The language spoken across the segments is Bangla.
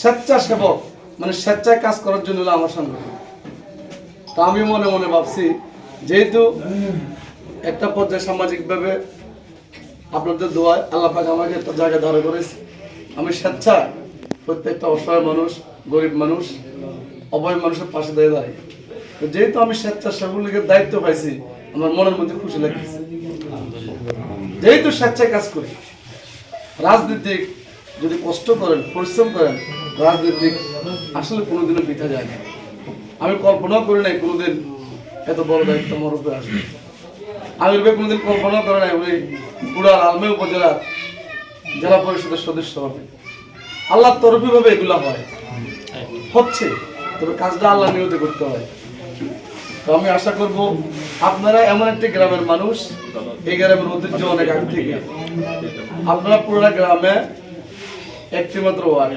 স্বেচ্ছাসেবক মানে স্বেচ্ছায় কাজ করার জন্য আমার সংগঠন। তা আমি মনে মনে ভাবছি, যেহেতু একটা পর্যায়ে সামাজিকভাবে আপনাদের দোয়ায় আল্লাহ পাক আমাকে একটা জায়গা ধরে করেছে। আমি স্বেচ্ছায় প্রত্যেকটা অসহায় মানুষ, গরিব মানুষ অভয় মানুষের পাশে দাঁড়িয়ে দাঁড়াই। তো যেহেতু আমি স্বেচ্ছাসেবক লীগের দায়িত্ব পাইছি, আমার মনের মধ্যে খুশি লাগতেছে। যেহেতু স্বেচ্ছায় কাজ করি, রাজনীতিক যদি কষ্ট করেন, পরিশ্রম করেন রাজনীতিক আসলে কোনোদিনও পিঠা যায় না। আমি কল্পনাও করি নাই কোনোদিন এত বড় দায়িত্ব আমার উপরে আসবে। আমি রূপে কোনোদিন কল্পনাও করে নাই ওই পুরা আলমে উপজেলার জেলা পরিষদের সদস্য হবে। আল্লাহর তরফি ভাবে এগুলো হয়। হচ্ছে, তবে কাজটা আল্লাহ নিয়তে করতে হয়। তো আমি আশা করব আপনারা এমন একটি গ্রামের মানুষ, এই গ্রামের ঐতিহ্য অনেক আগে থেকে। আপনারা পুরোটা গ্রামে একটি মাত্র ওয়ার্ড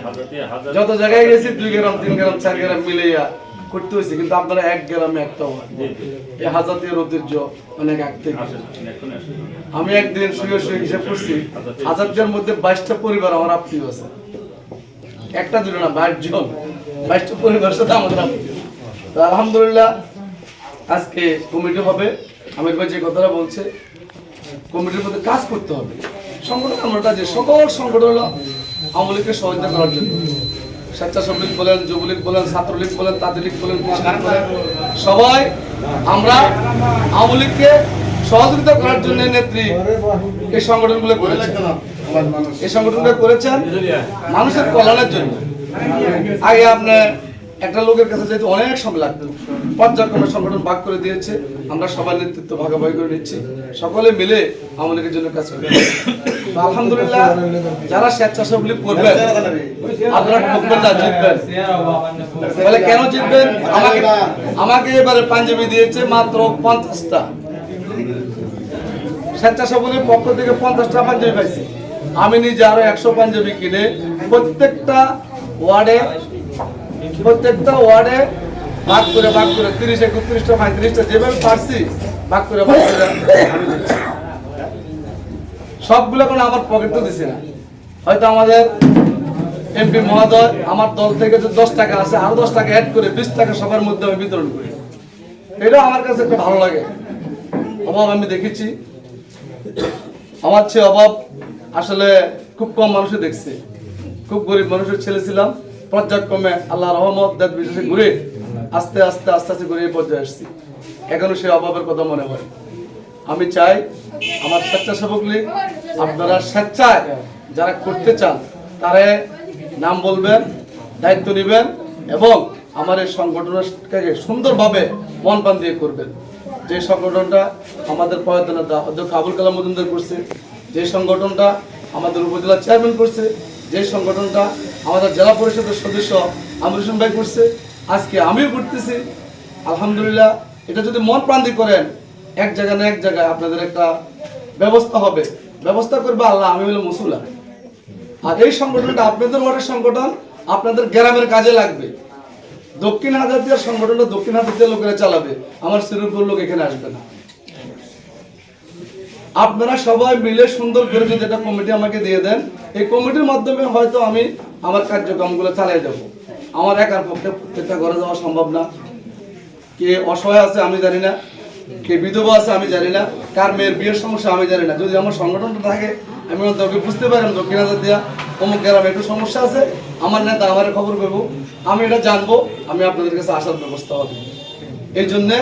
যত জায়গায় গেছি দুই গ্রাম তিন গ্রাম চার গ্রাম মিলাইয়া করতে হয়েছে কিন্তু আপনারা এক গ্রামে একটা ওয়ার্ড এই হাজাতের ঐতিহ্য অনেক আগ থেকে। আমি একদিন শুয়ে শুয়ে হিসাব করছি হাজারটার মধ্যে বাইশটা পরিবার আমার আত্মীয় আছে। একটা দুটো না বাইশ জন। বাইশটা পরিবারের সাথে আমাদের আত্মীয়। তো আলহামদুলিল্লাহ আজকে কমিটি হবে। আমির ভাই যে কথাটা বলছে কমিটির মধ্যে কাজ করতে হবে। সংগঠন আমরা যে সকল সংগঠন হলো আমলিকে সহযোগিতা করার জন্য। স্বেচ্ছাসেবক বলেন, যুবলীগ বলেন, ছাত্রলীগ বলেন, তাঁতিলীগ কৃষক বলেন, সবাই আমরা আমলিককে সহযোগিতা করার জন্য নেত্রী এই সংগঠনগুলো করেছেন। এই সংগঠনগুলো করেছেন মানুষের কল্যাণের জন্য। আগে আপনার একটা লোকের কাছে যেহেতু অনেক সময় লাগতো, পর্যায়ক্রমে সংগঠন ভাগ করে দিয়েছে, আমরা সবার নেতৃত্ব ভাগাভাগি করে নিচ্ছি। সকলে মিলে আমাদের জন্য কাজ করবে তো আলহামদুলিল্লাহ, যারা স্বেচ্ছাসেবক লীগ করবেন, আপনারা ঠকবেন না, জিতবেন। বলে কেন জিতবেন? আমাকে আমাকে এবারে পাঞ্জাবি দিয়েছে মাত্র পঞ্চাশটা। স্বেচ্ছাসেবকের পক্ষ থেকে পঞ্চাশটা পাঞ্জাবি পাইছি। আমি নিজে আরও একশো পাঞ্জাবি কিনে প্রত্যেকটা ওয়ার্ডে প্রত্যেকটা ওয়ার্ডে ভাগ করে ভাগ করে, তিরিশ, একত্রিশটা, পঁয়ত্রিশটা, যেভাবে পারছি, ভাগ করে ভাগ করে। সবগুলো কোনো আমার পকেটে দিছে না। হয়তো আমাদের এমপি মহোদয় আমার দল থেকে যে দশ টাকা আছে, আরও দশ টাকা অ্যাড করে, বিশ টাকা সবার মধ্যে আমি বিতরণ করি। এটা আমার কাছে একটা ভালো লাগে। অভাব আমি দেখেছি। আমার চেয়ে অভাব আসলে খুব কম মানুষই দেখছে। খুব গরিব মানুষের ছেলে ছিলাম। পর্যায়ক্রমে আল্লাহ রহমত দেব বিশেষে ঘুরে আস্তে আস্তে আস্তে আস্তে ঘুরে এই পর্যায়ে আসছি। এখনও সেই অভাবের কথা মনে হয় আমি চাই আমার স্বেচ্ছাসেবক লীগ, আপনারা স্বেচ্ছায় যারা করতে চান, তারা নাম বলবেন, দায়িত্ব নেবেন এবং আমার এই সংগঠনটাকে সুন্দরভাবে মন প্রাণ দিয়ে করবেন। যে সংগঠনটা আমাদের প্রয়াত নেতা অধ্যক্ষ আবুল কালাম মজুমদার করছে, যে সংগঠনটা আমাদের উপজেলা চেয়ারম্যান করছে, যে সংগঠনটা আমাদের জেলা পরিষদের সদস্য আমির হোসেন ভাই করছে, আজকে আমিও করতেছি। আলহামদুলিল্লাহ, এটা যদি মন দিয়ে করেন এক জায়গায় না এক জায়গায় আপনাদের একটা ব্যবস্থা হবে। ব্যবস্থা করবে আল্লাহ, আমি হলো মুসুলা আর এই সংগঠনটা আপনাদের ওয়ার্ডের সংগঠন, আপনাদের গ্রামের কাজে লাগবে। দক্ষিণ হাজারদিয়ার সংগঠনটা দক্ষিণ হাজারদিয়ার লোকেরা চালাবে। আমার শ্রীরূপপুর লোক এখানে আসবে না। আপনারা সবাই মিলে সুন্দর করে যদি একটা কমিটি আমাকে দিয়ে দেন, এই কমিটির মাধ্যমে হয়তো আমি আমার কার্যক্রমগুলো চালিয়ে যাব। আমার একার পক্ষে প্রত্যেকটা ঘরে যাওয়া সম্ভব না। কে অসহায় আছে আমি জানি না। কে বিধবা আছে আমি জানি না, কার মেয়ের বিয়ের সমস্যা আমি জানি না। যদি আমার সংগঠনটা থাকে, আমি অন্তকে বুঝতে পারি দক্ষিণ হাজার দিয়া অমুক গ্রামে একটু সমস্যা আছে, আমার নেতা আমার খবর পেবো, আমি এটা জানব, আমি আপনাদের কাছে আসার ব্যবস্থা হবে। এই জন্যে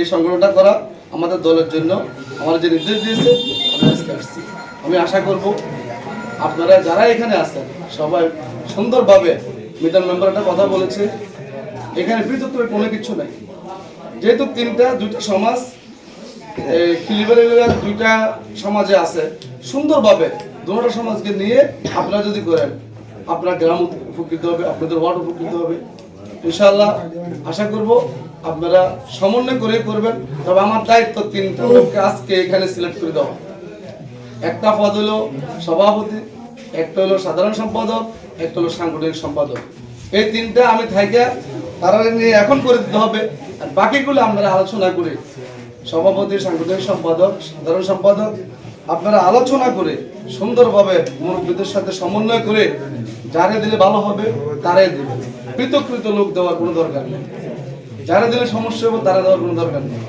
এই সংগঠনটা করা আমাদের দলের জন্য, আমার যে নির্দেশ দিয়েছে, আমি আশা করব আপনারা যারা এখানে আছেন, সবাই সুন্দরভাবে মিটার মেম্বার একটা কথা বলেছে। এখানে পৃথক কোনো কিছু নাই। যেহেতু তিনটা, দুইটা সমাজ দুইটা সমাজে আছে, সুন্দরভাবে দুটো সমাজকে নিয়ে আপনারা যদি করেন, আপনার গ্রাম উপকৃত হবে, আপনাদের ওয়ার্ড উপকৃত হবে। ইনশাআল্লাহ আশা করব আপনারা সমন্বয় করে করবেন। তবে আমার দায়িত্ব তিনটা লোককে আজকে এখানে সিলেক্ট করে দেওয়া। একটা পদ হলো সভাপতি, একটা হলো সাধারণ সম্পাদক, একটা হলো সাংগঠনিক সম্পাদক। এই তিনটা আমি থাইকে তারা নিয়ে এখন করে দিতে হবে। আর বাকিগুলো আমরা আলোচনা করে সভাপতি, সাংগঠনিক সম্পাদক, সাধারণ সম্পাদক, আপনারা আলোচনা করে সুন্দরভাবে মুরব্বীদের সাথে সমন্বয় করে যারে দিলে ভালো হবে তারাই দেবে পৃথকৃত লোক দেওয়ার কোনো দরকার নেই। যারা দিলে সমস্যা হবে, তারা দেওয়ার কোনো দরকার নেই।